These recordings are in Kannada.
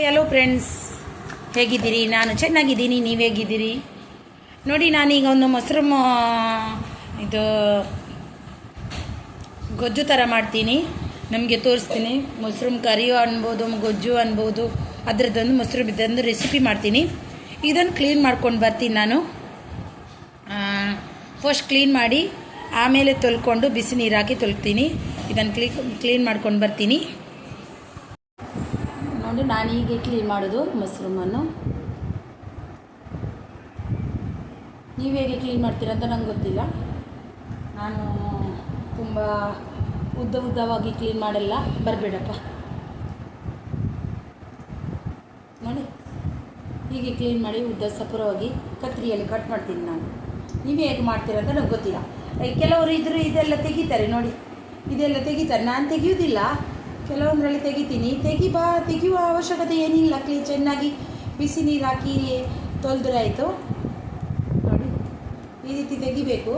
ಹಲೋ ಫ್ರೆಂಡ್ಸ್ ಹೇಗಿದ್ದೀರಿ? ನಾನು ಚೆನ್ನಾಗಿದ್ದೀನಿ. ನೀವು ಹೇಗಿದ್ದೀರಿ? ನೋಡಿ ನಾನೀಗ ಒಂದು ಮೊಸರು ಇದು ಗೊಜ್ಜು ಥರ ಮಾಡ್ತೀನಿ. ನಮಗೆ ತೋರಿಸ್ತೀನಿ. ಮೊಸರು ಕರಿಯೋ ಅನ್ಬೋದು, ಗೊಜ್ಜು ಅನ್ಬೋದು. ಅದರದ್ದೊಂದು ಮೊಸರು ಬಿದ್ದೊಂದು ರೆಸಿಪಿ ಮಾಡ್ತೀನಿ. ಇದನ್ನು ಕ್ಲೀನ್ ಮಾಡ್ಕೊಂಡು ಬರ್ತೀನಿ ನಾನು. ಫಸ್ಟ್ ಕ್ಲೀನ್ ಮಾಡಿ, ಆಮೇಲೆ ತೊಳ್ಕೊಂಡು ಬಿಸಿ ನೀರು ಹಾಕಿ ತೊಳ್ತೀನಿ. ಇದನ್ನು ಕ್ಲೀ ಕ್ಲೀನ್ ಮಾಡ್ಕೊಂಡು ಬರ್ತೀನಿ. ನಾನು ಕ್ಲೀನ್ ಮಾಡೋದು ಮಶ್ರೂಮನ್ನು ನೀವು ಹೇಗೆ ಕ್ಲೀನ್ ಮಾಡ್ತೀರಾ ಅಂತ ನಂಗೆ ಗೊತ್ತಿಲ್ಲ. ನಾನು ತುಂಬ ಉದ್ದ ಉದ್ದವಾಗಿ ಕ್ಲೀನ್ ಮಾಡಲ್ಲ, ಬರಬೇಡಪ್ಪ. ನೋಡಿ, ಹೀಗೆ ಕ್ಲೀನ್ ಮಾಡಿ ಉದ್ದ ಸಪುರವಾಗಿ ಕತ್ರಿಯಲ್ಲಿ ಕಟ್ ಮಾಡ್ತೀನಿ ನಾನು. ನೀವು ಹೇಗೆ ಮಾಡ್ತೀರಾ ಅಂತ ನಂಗೆ ಗೊತ್ತಿಲ್ಲ. ಕೆಲವರು ಇದ್ರು ಇದೆಲ್ಲ ತೆಗಿತಾರೆ ನೋಡಿ. ಇದೆಲ್ಲ ತೆಗಿತಾರೆ. ನಾನು ತೆಗಿಯೋದಿಲ್ಲ. ಕೆಲವೊಂದರಲ್ಲಿ ತೆಗಿತೀನಿ. ತೆಗಿ ಬಾ ತೆಗೆಯುವ ಅವಶ್ಯಕತೆ ಏನಿಲ್ಲ. ಕ್ಲೀ, ಚೆನ್ನಾಗಿ ಬಿಸಿ ನೀರು ಹಾಕಿ ತೊಳೆದ್ರೆ ಆಯಿತು. ನೋಡಿ, ಈ ರೀತಿ ತೆಗಿಬೇಕು.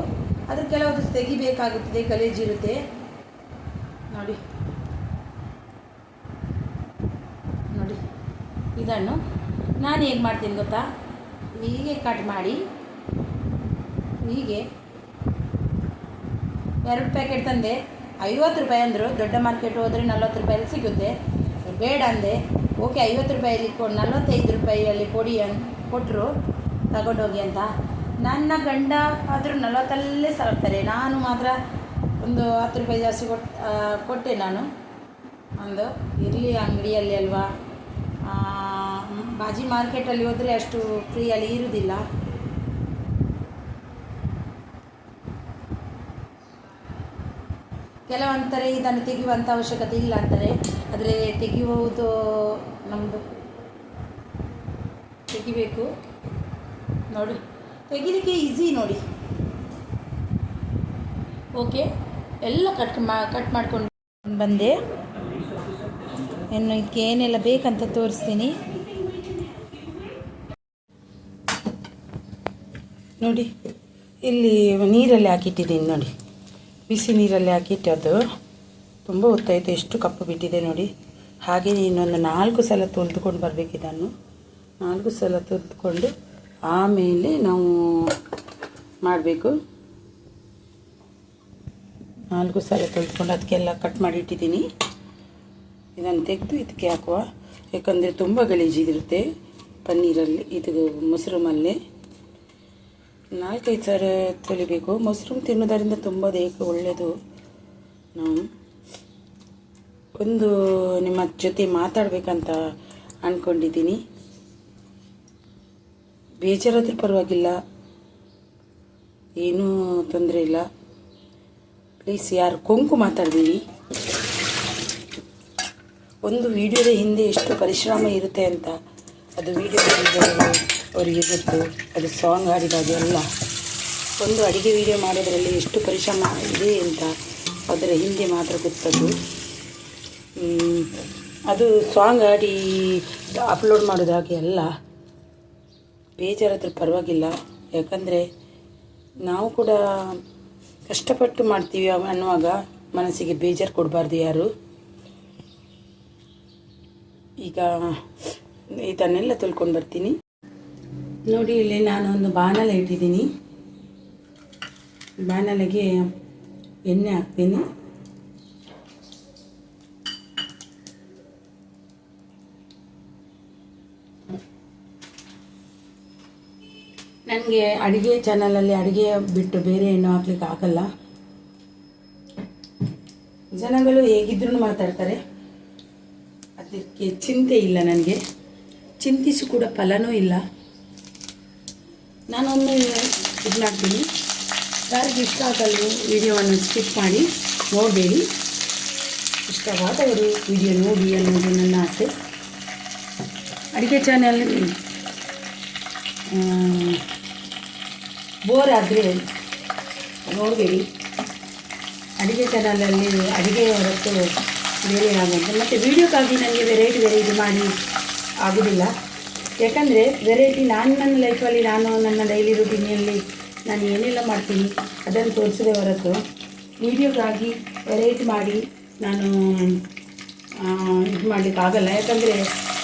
ಅದ್ರ ಕೆಲವೊಂದು ತೆಗಿಬೇಕಾಗುತ್ತದೆ ಗಲೀಜಿರುತ್ತೆ ನೋಡಿ. ನೋಡಿ, ಇದನ್ನು ನಾನು ಹೇಗೆ ಮಾಡ್ತೀನಿ ಗೊತ್ತಾ? ಹೀಗೆ ಕಟ್ ಮಾಡಿ, ಹೀಗೆ ಎರಡು ಪ್ಯಾಕೆಟ್ ತಂದೆ. ಐವತ್ತು ರೂಪಾಯಿ ಅಂದರು, ದೊಡ್ಡ ಮಾರ್ಕೆಟ್ ಹೋದರೆ ನಲ್ವತ್ತು ರೂಪಾಯಲ್ಲಿ ಸಿಗುತ್ತೆ. ಬೇಡ ಅಂದೆ. ಓಕೆ, ಐವತ್ತು ರೂಪಾಯಲ್ಲಿ ಕೊ, ನಲ್ವತ್ತೈದು ರೂಪಾಯಿಯಲ್ಲಿ ಕೊಡಿ ಅನ್ ಕೊಟ್ಟರು ತಗೊಂಡೋಗಿ ಅಂತ. ನನ್ನ ಗಂಡ ಆದರೂ ನಲ್ವತ್ತಲ್ಲೇ ಸಾಕ್ತಾರೆ. ನಾನು ಮಾತ್ರ ಒಂದು ಹತ್ತು ರೂಪಾಯಿ ಜಾಸ್ತಿ ಕೊಟ್ಟು ಕೊಟ್ಟೆ ನಾನು. ಒಂದು ಇರಲಿ ಅಂಗಡಿಯಲ್ಲಿ ಅಲ್ವಾ? ಬಾಜಿ ಮಾರ್ಕೆಟಲ್ಲಿ ಹೋದರೆ ಅಷ್ಟು ಫ್ರೀಯಲ್ಲಿ ಇರುವುದಿಲ್ಲ ಕೆಲವಂತಾರೆ ಇದನ್ನು ತೆಗೆಯುವಂಥ ಅವಶ್ಯಕತೆ ಇಲ್ಲ ಅಂತಾರೆ. ಆದರೆ ತೆಗೆಯುವುದು ನಮ್ಮದು ತೆಗಿಬೇಕು. ನೋಡಿ. ತೆಗಿಲಿಕ್ಕೆ ಈಸಿ ನೋಡಿ. ಓಕೆ ಎಲ್ಲ ಕಟ್ ಮಾ ಕಟ್ ಮಾಡ್ಕೊಂಡು ಬಂದೆ. ಇನ್ನು ಇದಕ್ಕೆ ಏನೆಲ್ಲ ಬೇಕಂತ ತೋರಿಸ್ತೀನಿ. ನೋಡಿ. ಇಲ್ಲಿ ನೀರಲ್ಲಿ ಹಾಕಿಟ್ಟಿದ್ದೀನಿ ನೋಡಿ. ಬಿಸಿ ನೀರಲ್ಲಿ ಹಾಕಿಟ್ಟು ಅದು ತುಂಬ ಹೊತ್ತಾಯಿತು, ಎಷ್ಟು ಕಪ್ಪು ಬಿಟ್ಟಿದೆ ನೋಡಿ. ಹಾಗೆ ಇನ್ನೊಂದು ನಾಲ್ಕು ಸಲ ತೊಳೆದುಕೊಂಡು ಬರಬೇಕು ಇದನ್ನು. ನಾಲ್ಕು ಸಲ ತೊಳೆದುಕೊಂಡು ಆಮೇಲೆ ನಾವು ಮಾಡಬೇಕು. ನಾಲ್ಕು ಸಲ ತೊಳೆದುಕೊಂಡು ಅದಕ್ಕೆಲ್ಲ ಕಟ್ ಮಾಡಿ ಇಟ್ಟಿದ್ದೀನಿ. ಇದನ್ನು ತೆಗೆದು ಇದಕ್ಕೆ ಹಾಕುವ. ಯಾಕಂದರೆ ತುಂಬ ಗಲೀಜಿದಿರುತ್ತೆ ಪನ್ನೀರಲ್ಲಿ, ಇದು ಮೊಸರುಮಲ್ಲಿ ಐದು ಸಾವಿರ ತೊಳಿಬೇಕು. ಮಶ್ರೂಮ್ ತಿನ್ನೋದರಿಂದ ತುಂಬ ದೇಹಕ್ಕೆ ಒಳ್ಳೆಯದು ನಾವು ಒಂದು ನಿಮ್ಮ ಜೊತೆ ಮಾತಾಡಬೇಕಂತ ಅಂದ್ಕೊಂಡಿದ್ದೀನಿ ಬೇಜಾರಾದ್ರೂ ಪರವಾಗಿಲ್ಲ. ಏನೂ ತೊಂದರೆ ಇಲ್ಲ. ಪ್ಲೀಸ್ ಯಾರು ಕೊಂಕು ಮಾತಾಡಬೇಡಿ. ಒಂದು ವಿಡಿಯೋದ ಹಿಂದೆ ಎಷ್ಟು ಪರಿಶ್ರಮ ಇರುತ್ತೆ ಅಂತ ಅದು ವಿಡಿಯೋ ಅವರಿಗೆ ಗೊತ್ತು. ಅದು ಸಾಂಗ್ ಹಾಡಿದಾಗ ಎಲ್ಲ ಒಂದು ಅಡುಗೆ ವೀಡಿಯೋ ಮಾಡೋದರಲ್ಲಿ ಎಷ್ಟು ಪರಿಶ್ರಮ ಇದೆ ಅಂತ. ಅದರ ಹಿಂದೆ ಮಾತ್ರ ಗೊತ್ತದು. ಅದು ಸಾಂಗ್ ಹಾಡಿ ಅಪ್ಲೋಡ್ ಮಾಡೋದಾಗಿ ಅಲ್ಲ. ಬೇಜಾರಾದ್ರೂ ಪರವಾಗಿಲ್ಲ. ಯಾಕಂದರೆ ನಾವು ಕೂಡ ಕಷ್ಟಪಟ್ಟು ಮಾಡ್ತೀವಿ ಅನ್ನುವಾಗ ಮನಸ್ಸಿಗೆ ಬೇಜಾರು ಕೊಡಬಾರ್ದು ಯಾರು. ಈಗ ಇದನ್ನೆಲ್ಲ ತುಳ್ಕೊಂಡು ಬರ್ತೀನಿ. ನೋಡಿ, ಇಲ್ಲಿ ನಾನು ಒಂದು ಬಾಣಲೆ ಇಟ್ಟಿದ್ದೀನಿ. ಬಾಣಲೆಗೆ ಎಣ್ಣೆ ಹಾಕ್ತೀನಿ. ನನಗೆ ಅಡುಗೆ ಚಾನಲಲ್ಲಿ ಅಡುಗೆ ಬಿಟ್ಟು ಬೇರೆ ಏನು ಹಾಕ್ಲಿಕ್ಕೆ ಆಗಲ್ಲ. ಜನಗಳು ಹೇಗಿದ್ರೂ ಮಾತಾಡ್ತಾರೆ. ಅದಕ್ಕೆ ಚಿಂತೆ ಇಲ್ಲ ನನಗೆ. ಚಿಂತಿಸು ಕೂಡ ಫಲನೂ ಇಲ್ಲ. ನಾನೊಮ್ಮೆ ಇದು ಮಾಡ್ತೀನಿ ಯಾರಿಗೆ ಇಷ್ಟ ಆಗಲ್ಲ ವಿಡಿಯೋವನ್ನು ಸ್ಕಿಪ್ ಮಾಡಿ, ನೋಡಬೇಡಿ. ಇಷ್ಟವಾದವರು ವಿಡಿಯೋ ನೋಡಿ ಅನ್ನೋದು ನನ್ನ ಆಸೆ. ಅಡುಗೆ ಚಾನಲ್ ಬೋರ್ ಆದರೆ ನೋಡಬೇಡಿ. ಅಡುಗೆ ಚಾನಲಲ್ಲಿ ಅಡುಗೆ ಹೊರತು ಬೇರೆ ಆಗುತ್ತೆ ಮತ್ತು ವೀಡಿಯೋಕ್ಕಾಗಿ ನನಗೆ ವೆರೈಟಿ ವೆರೈಟಿ ಮಾಡಿ ಆಗೋದಿಲ್ಲ. ಯಾಕಂದರೆ ವೆರೈಟಿ ನಾನು ನನ್ನ ಲೈಫಲ್ಲಿ ನಾನು ನನ್ನ ಡೈಲಿ ರುಟೀನಲ್ಲಿ ನಾನು ಏನೆಲ್ಲ ಮಾಡ್ತೀನಿ, ಅದನ್ನು ತೋರಿಸಿದೆ ಹೊರತು ವೀಡಿಯೋಗಾಗಿ ವೆರೈಟಿ ಮಾಡಿ ನಾನು ಇದು ಮಾಡಲಿಕ್ಕಾಗಲ್ಲ ಯಾಕಂದರೆ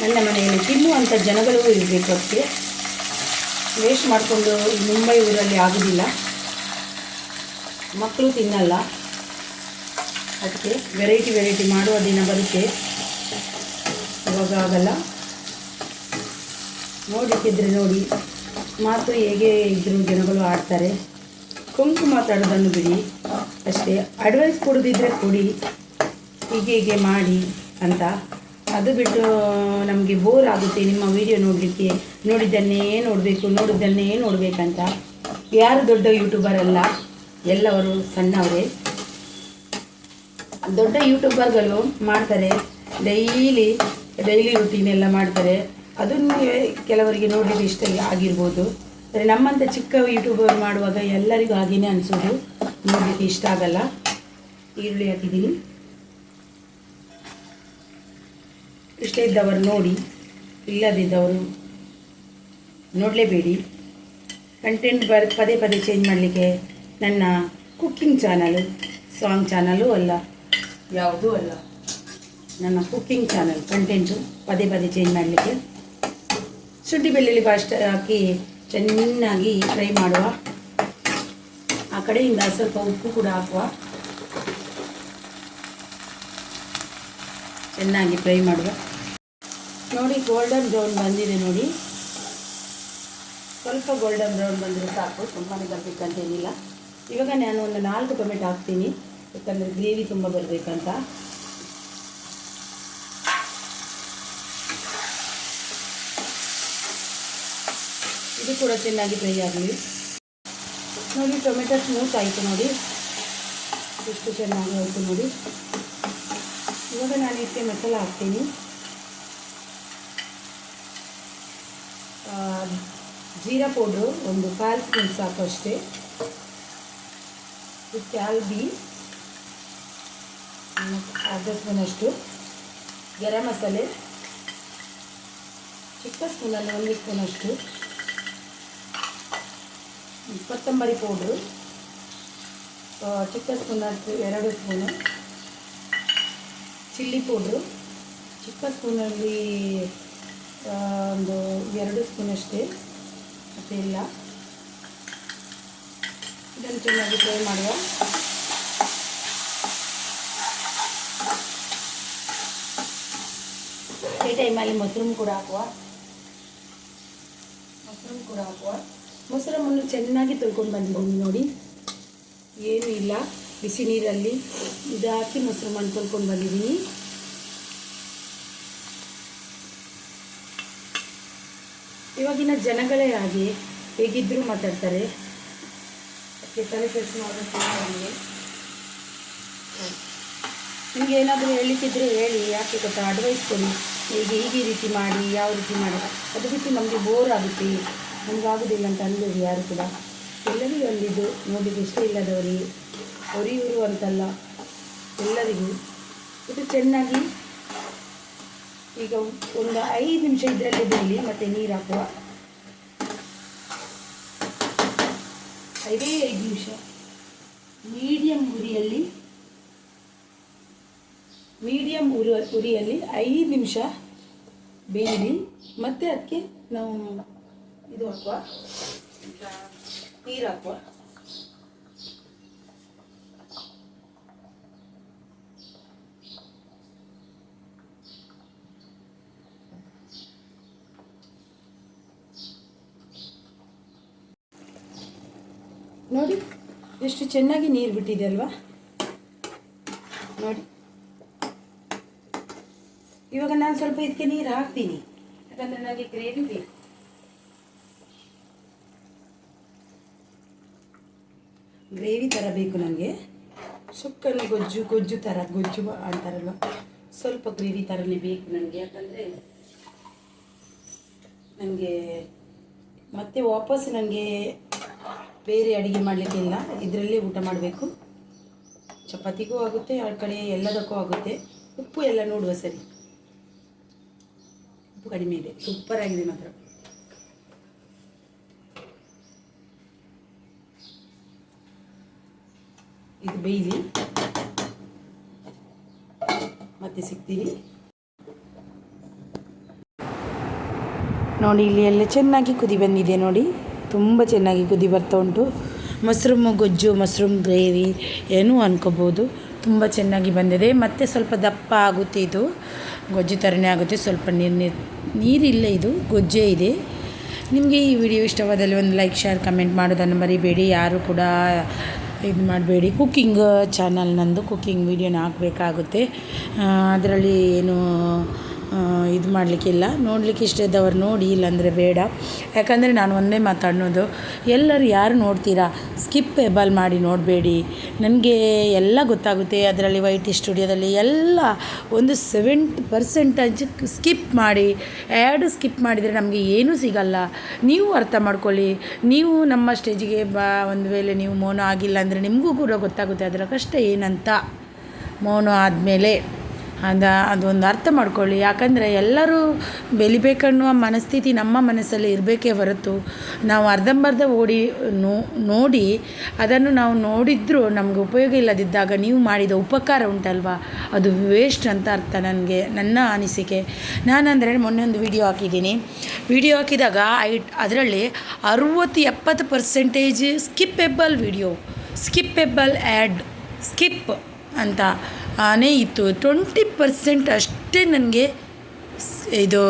ನನ್ನ ಮನೆಯಲ್ಲಿ ತಿನ್ನುವಂಥ ಜನಗಳು ಇರಬೇಕು ಅದಕ್ಕೆ ವೇಸ್ಟ್ ಮಾಡಿಕೊಂಡು ಮುಂಬೈ ಊರಲ್ಲಿ ಆಗೋದಿಲ್ಲ. ಮಕ್ಕಳು ತಿನ್ನಲ್ಲ. ಅದಕ್ಕೆ ವೆರೈಟಿ ವೆರೈಟಿ ಮಾಡುವ ದಿನ ಬರುತ್ತೆ. ಇವಾಗ ಆಗಲ್ಲ. ನೋಡಲಿಕ್ಕಿದ್ರೆ ನೋಡಿ, ಮಾತು ಹೇಗೆ ಇದ್ರು ಜನಗಳು ಆಡ್ತಾರೆ. ಕುಂಕು ಮಾತಾಡೋದನ್ನು ಬಿಡಿ. ಅಷ್ಟೇ ಅಡ್ವೈಸ್ ಕೊಡೋದಿದ್ರೆ ಕೊಡಿ, ಹೀಗೆ ಹೀಗೆ ಮಾಡಿ ಅಂತ. ಅದು ಬಿಟ್ಟು, ನಮಗೆ ಬೋರ್ ಆಗುತ್ತೆ, ನಿಮ್ಮ ವಿಡಿಯೋ ನೋಡಲಿಕ್ಕೆ. ನೋಡಿದ್ದನ್ನೇ ನೋಡಬೇಕು, ನೋಡಿದ್ದನ್ನೇ ನೋಡಬೇಕಂತ. ಯಾರು ದೊಡ್ಡ ಯೂಟ್ಯೂಬರ್ ಅಲ್ಲ, ಎಲ್ಲವರು ಸಣ್ಣವರೇ. ದೊಡ್ಡ ಯೂಟ್ಯೂಬರ್ಗಳು ಮಾಡ್ತಾರೆ. ಡೈಲಿ ಡೈಲಿ ರುಟೀನ್ ಎಲ್ಲ ಮಾಡ್ತಾರೆ. ಅದನ್ನು ಕೆಲವರಿಗೆ ನೋಡಲಿಕ್ಕೆ ಇಷ್ಟ ಆಗಿರ್ಬೋದು. ಅಂದರೆ ನಮ್ಮಂಥ ಚಿಕ್ಕ ಯೂಟ್ಯೂಬರ್ ಮಾಡುವಾಗ ಎಲ್ಲರಿಗೂ ಹಾಗೇನೆ ಅನಿಸೋದು. ನೋಡಲಿಕ್ಕೆ ಇಷ್ಟ ಆಗಲ್ಲ. ಈರುಳ್ಳಿ ಹಾಕಿದ್ದೀನಿ. ಇಷ್ಟ ಇದ್ದವರು ನೋಡಿ, ಇಲ್ಲದಿದ್ದವರು ನೋಡಲೇಬೇಡಿ. ಕಂಟೆಂಟ್ ಬರ್, ಪದೇ ಪದೇ ಚೇಂಜ್ ಮಾಡಲಿಕ್ಕೆ ನನ್ನ ಕುಕ್ಕಿಂಗ್ ಚಾನಲ್ ಸಾಂಗ್ ಚಾನಲು ಅಲ್ಲ. ಯಾವುದೂ ಅಲ್ಲ. ನನ್ನ ಕುಕ್ಕಿಂಗ್ ಚಾನಲ್ ಕಂಟೆಂಟು ಪದೇ ಪದೇ ಚೇಂಜ್ ಮಾಡಲಿಕ್ಕೆ. ಶುಂಠಿ ಬೆಳ್ಳುಳ್ಳಿ ಪಾಸ್ಟ್ ಹಾಕಿ ಚೆನ್ನಾಗಿ ಫ್ರೈ ಮಾಡುವ. ಆ ಕಡೆಯಿಂದ ಸ್ವಲ್ಪ ಉಪ್ಪು ಕೂಡ ಹಾಕುವ. ಚೆನ್ನಾಗಿ ಫ್ರೈ ಮಾಡುವ. ನೋಡಿ ಗೋಲ್ಡನ್ ಬ್ರೌನ್ ಬಂದಿದೆ ನೋಡಿ. ಸ್ವಲ್ಪ ಗೋಲ್ಡನ್ ಬ್ರೌನ್ ಬಂದರೆ ಸಾಕು ತುಂಬಾ ಬರಬೇಕಂತೇನಿಲ್ಲ ಇವಾಗ ನಾನು ಒಂದು ನಾಲ್ಕು ಟೊಮೆಟೊ ಹಾಕ್ತೀನಿ. ಯಾಕಂದರೆ ಗ್ರೇವಿ ತುಂಬ ಬರಬೇಕಂತ. ಇದು ಕೂಡ ಚೆನ್ನಾಗಿ ಫ್ರೈ ಆಗಲಿ. ನೋಡಿ, ಟೊಮೆಟೊ ಸ್ಮೂತ್ ಆಯಿತು ನೋಡಿ. ಎಷ್ಟು ಚೆನ್ನಾಗಿ ಆಯಿತು ನೋಡಿ. ಇವಾಗ ನಾನು ಇದಕ್ಕೆ ಮಸಾಲ ಹಾಕ್ತೀನಿ. ಜೀರಾ ಪೌಡ್ರು ಒಂದು ಕಾಲು ಸ್ಪೂನ್ ಸಾಕು ಅಷ್ಟೇ. ಇದಕ್ಕೆ ಹಲ್ದಿ ಅರ್ಧ ಸ್ಪೂನಷ್ಟು ಗರಂ ಮಸಾಲೆ, ಚಿಕ್ಕ ಸ್ಪೂನಲ್ಲಿ, ಒಂದು ಸ್ಪೂನಷ್ಟು ಕೊತ್ತಂಬರಿ ಪೌಡ್ರು ಚಿಕ್ಕ ಸ್ಪೂನ್ ಎರಡು ಸ್ಪೂನು ಚಿಲ್ಲಿ ಪೌಡ್ರು, ಚಿಕ್ಕ ಸ್ಪೂನಲ್ಲಿ ಒಂದು ಎರಡು ಸ್ಪೂನ್ ಅಷ್ಟೇ, ಮತ್ತೆ ಇಲ್ಲ. ಇದನ್ನು ಚೆನ್ನಾಗಿ ಫ್ರೈ ಮಾಡುವ. ಈ ಟೈಮಲ್ಲಿ ಮೊಸರು ಕೂಡ ಹಾಕುವ. ಮೊಸರು ಕೂಡ ಹಾಕುವ. ಮೊಸರನ್ನು ಚೆನ್ನಾಗಿ ತೊಳ್ಕೊಂಡು ಬಂದಿದ್ದೀನಿ ನೋಡಿ. ಏನೂ ಇಲ್ಲ, ಬಿಸಿ ನೀರಲ್ಲಿ. ಇದು ಹಾಕಿ ಮೊಸರನ್ನು ತೊಳ್ಕೊಂಡು ಬಂದಿದ್ದೀನಿ. ಇವಾಗಿನ ಜನಗಳೇ ಆಗಿ ಹೇಗಿದ್ದರೂ ಮಾತಾಡ್ತಾರೆ. ತಲೆ ಕೆಲಸ ನನಗೆ ನಿಮಗೆ ಏನಾದರೂ ಹೇಳಲಿಕ್ಕಿದ್ರೆ ಹೇಳಿ, ಯಾಕೆ ಗೊತ್ತಾ? ಅಡ್ವೈಸ್ ಕೊಡಿ. ಹೀಗೆ ಹೀಗೆ ರೀತಿ ಮಾಡಿ, ಯಾವ ರೀತಿ ಮಾಡಿ? ಅದು ಬಿಟ್ಟು ನಮಗೆ ಬೋರ್ ಆಗುತ್ತೆ. ನಮ್ಗೆ ಆಗೋದಿಲ್ಲ ಅಂತ ಅಂದಿದ್ರು ಯಾರು ಕೂಡ. ಎಲ್ಲರಿಗೂ ಒಂದಿದ್ದು ನೋಡಿದ್ದು ಇಷ್ಟ ಇಲ್ಲದವರಿಗೆ ಅವರು ಅಂತಲ್ಲ ಎಲ್ಲರಿಗೂ. ಇದು ಚೆನ್ನಾಗಿ ಈಗ ಒಂದು ಐದು ನಿಮಿಷ ಇದರಲ್ಲಿ ಬೇಯಲಿ ಮತ್ತು ನೀರು ಹಾಕುವ. ಐದೇ ಐದು ನಿಮಿಷ. ಮೀಡಿಯಂ ಉರಿಯಲ್ಲಿ, ಮೀಡಿಯಂ ಉರಿ, ಉರಿಯಲ್ಲಿ ಐದು ನಿಮಿಷ ಬೇಯಲಿ ಮತ್ತು ಅದಕ್ಕೆ ನಾವು ಇದು ಹಾಕುವ? ನೀರು ಹಾಕುವ? ನೋಡಿ, ಎಷ್ಟು ಚೆನ್ನಾಗಿ ನೀರು ಬಿಟ್ಟಿದೆ ಅಲ್ವಾ? ನೋಡಿ. ಇವಾಗ ನಾನು ಸ್ವಲ್ಪ ಇದಕ್ಕೆ ನೀರು ಹಾಕ್ತೀನಿ. ಯಾಕಂದ್ರೆ ನನಗೆ ಗ್ರೇವಿ ಬೇಕು. ಗ್ರೇವಿ ಥರ ಬೇಕು ನನಗೆ. ಸುಕ್ಕನ್ನು ಗೊಜ್ಜು ಗೊಜ್ಜು ಥರ ಗೊಜ್ಜು ಅಂತಾರಲ್ಲ ಸ್ವಲ್ಪ ಗ್ರೇವಿ ಥರನೇ ಬೇಕು ನನಗೆ. ಯಾಕಂದರೆ ನನಗೆ ಮತ್ತೆ ವಾಪಸ್ ನನಗೆ ಬೇರೆ ಅಡುಗೆ ಮಾಡಲಿಕ್ಕಿಲ್ಲ ಇದರಲ್ಲೇ ಊಟ ಮಾಡಬೇಕು. ಚಪಾತಿಗೂ ಆಗುತ್ತೆ, ಆ ಕಡೆ ಎಲ್ಲದಕ್ಕೂ ಆಗುತ್ತೆ. ಉಪ್ಪು ಎಲ್ಲ ನೋಡುವ ಸರಿ. ಉಪ್ಪು ಕಡಿಮೆ ಇದೆ. ಸೂಪರಾಗಿದೆ ಮಾತ್ರ. ಇದು ಬೇಯಿಸಿ. ಮತ್ತೆ ಸಿಗ್ತೀವಿ ನೋಡಿ, ಇಲ್ಲಿ ಎಲ್ಲ ಚೆನ್ನಾಗಿ ಕುದಿ ಬಂದಿದೆ ನೋಡಿ. ತುಂಬ ಚೆನ್ನಾಗಿ ಕುದಿ ಬರ್ತಾ ಉಂಟು. ಮಶ್ರೂಮ್ ಗೊಜ್ಜು, ಮಶ್ರೂಮ್ ಗ್ರೇವಿ ಏನೂ ಅನ್ಕೋಬೋದು. ತುಂಬ ಚೆನ್ನಾಗಿ ಬಂದಿದೆ. ಮತ್ತು ಸ್ವಲ್ಪ ದಪ್ಪ ಆಗುತ್ತೆ ಇದು. ಗೊಜ್ಜು ಥರನೇ ಆಗುತ್ತೆ. ಸ್ವಲ್ಪ ನೀರು ನೀರು, ನೀರಿಲ್ಲ ಇದು. ಗೊಜ್ಜೆ ಇದೆ. ನಿಮಗೆ ಈ ವಿಡಿಯೋ ಇಷ್ಟವಾದಲ್ಲಿ ಒಂದು ಲೈಕ್, ಶೇರ್, ಕಮೆಂಟ್ ಮಾಡೋದನ್ನು ಮರಿಬೇಡಿ. ಯಾರು ಕೂಡ ಇದು ಮಾಡಬೇಡಿ. ಕುಕ್ಕಿಂಗ್ ಚಾನಲ್ ನಂದು ಕುಕ್ಕಿಂಗ್ ವೀಡಿಯೋನ ಹಾಕಬೇಕಾಗುತ್ತೆ. ಅದರಲ್ಲಿ ಏನು ಇದು ಮಾಡಲಿಕ್ಕಿಲ್ಲ. ನೋಡಲಿಕ್ಕೆ ಇಷ್ಟ ಇದ್ದವ್ರು ನೋಡಿ, ಇಲ್ಲಾಂದರೆ ಬೇಡ. ಯಾಕಂದರೆ ನಾನು ಒಂದೇ ಮಾತಾಡೋದು ಎಲ್ಲರೂ ಯಾರು ನೋಡ್ತೀರಾ? ಸ್ಕಿಪ್ ಎಬಲ್ ಮಾಡಿ ನೋಡಬೇಡಿ. ನನಗೆ ಎಲ್ಲ ಗೊತ್ತಾಗುತ್ತೆ. ಅದರಲ್ಲಿ ವೈಟ್ ಸ್ಟುಡಿಯೋದಲ್ಲಿ ಎಲ್ಲ ಒಂದು ಸೆವೆಂಟಿ ಪರ್ಸೆಂಟೇಜ್ ಸ್ಕಿಪ್ ಮಾಡಿ ಆ್ಯಡ್ ಸ್ಕಿಪ್ ಮಾಡಿದರೆ ನಮಗೆ ಏನೂ ಸಿಗಲ್ಲ. ನೀವು ಅರ್ಥ ಮಾಡ್ಕೊಳ್ಳಿ. ನೀವು ನಮ್ಮ ಸ್ಟೇಜಿಗೆ ಬಾ, ಒಂದು ವೇಳೆ ನೀವು ಮೌನ ಆಗಿಲ್ಲ ಅಂದರೆ ನಿಮಗೂ ಕೂಡ ಗೊತ್ತಾಗುತ್ತೆ ಅದರ ಕಷ್ಟ ಏನಂತ. ಮೌನ ಆದಮೇಲೆ. ಅದ, ಅದೊಂದು ಅರ್ಥ ಮಾಡ್ಕೊಳ್ಳಿ. ಯಾಕಂದರೆ ಎಲ್ಲರೂ ಬೆಲಿಬೇಕನ್ನುವ ಮನಸ್ಥಿತಿ ನಮ್ಮ ಮನಸ್ಸಲ್ಲಿ ಇರಬೇಕೇ ಹೊರತು ನಾವು ಅರ್ಧಂಬರ್ಧ ಓಡಿ ನೋಡಿ ಅದನ್ನು ನಾವು ನೋಡಿದರೂ ನಮಗೆ ಉಪಯೋಗ ಇಲ್ಲದಿದ್ದಾಗ ನೀವು ಮಾಡಿದ ಉಪಕಾರ ಉಂಟಲ್ವಾ? ಅದು ವೇಸ್ಟ್ ಅಂತ ಅರ್ಥ ನನಗೆ, ನನ್ನ ಅನಿಸಿಕೆ. ನಾನಂದರೆ ಮೊನ್ನೆ ಒಂದು ವಿಡಿಯೋ ಹಾಕಿದ್ದೀನಿ. ವಿಡಿಯೋ ಹಾಕಿದಾಗ ಐ, ಅದರಲ್ಲಿ ಅರುವತ್ತು ಎಪ್ಪತ್ತು percentage skippable video skippable ad skip ಅಂತ. ಆನೇ ಇತ್ತು. ಟ್ವೆಂಟಿ ಪರ್ಸೆಂಟ್ ಅಷ್ಟೇ ನನಗೆ ಇದು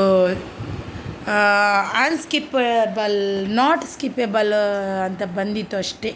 ಅನ್ಸ್ಕಿಪ್ಪಬಲ್ ನಾಟ್ ಸ್ಕಿಪ್ಪೆಬಲ್ ಅಂತ ಬಂದಿತ್ತು ಅಷ್ಟೇ.